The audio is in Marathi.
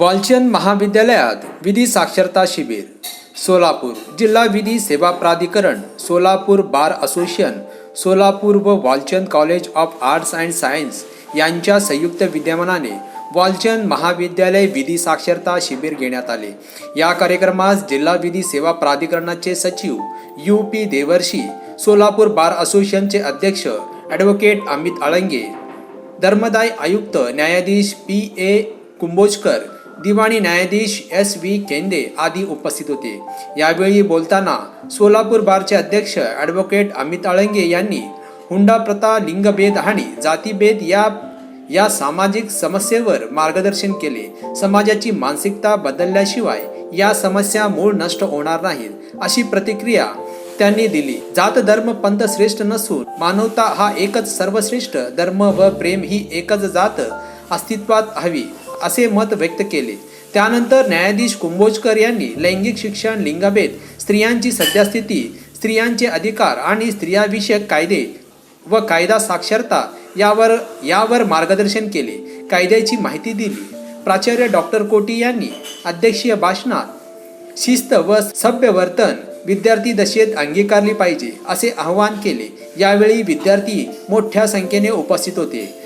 वालचंद महाविद्यालयात विधी साक्षरता शिबिर सोलापूर जिल्हा विधी सेवा प्राधिकरण सोलापूर बार असोसिएशन सोलापूर व Walchand college of arts and science यांच्या संयुक्त विद्यमानाने वालचंद महाविद्यालय विधी साक्षरता शिबिर घेण्यात आले. या कार्यक्रमास जिल्हा विधी सेवा प्राधिकरणाचे सचिव U P Devarshi Solapur bar असोसिएशनचे अध्यक्ष ॲडव्होकेट अमित आळंगे धर्मदाय आयुक्त न्यायाधीश पी ए कुंभोजकर दिवाणी न्यायाधीश एस व्ही केंदे आदी उपस्थित होते. यावेळी बोलताना सोलापूर बारचे अध्यक्ष ॲडव्होकेट अमित आळंगे यांनी हुंडा प्रथा लिंगभेद आणि जातीभेद या या सामाजिक समस्येवर मार्गदर्शन केले. समाजाची मानसिकता बदलल्याशिवाय या समस्या मूळ नष्ट होणार नाहीत अशी प्रतिक्रिया त्यांनी दिली. जात धर्म पंथ श्रेष्ठ नसून मानवता हा एकच सर्वश्रेष्ठ धर्म व प्रेम ही एकच जात अस्तित्वात हवी. असे मत व्यक्त केले. त्यानंतर न्यायाधीश कुंभोजकर यांनी लैंगिक शिक्षण लिंगभेद स्त्रियांची सद्यस्थिती स्त्रियांचे अधिकार आणि स्त्रियाविषयक कायदे व कायदा साक्षरता यावर यावर मार्गदर्शन केले. कायद्याची माहिती दिली. प्राचार्य डॉक्टर कोटी यांनी अध्यक्षीय भाषणात शिस्त व सभ्य वर्तन विद्यार्थी दशेत अंगीकारली पाहिजे असे आवाहन केले. यावेळी विद्यार्थी मोठ्या संख्येने उपस्थित होते.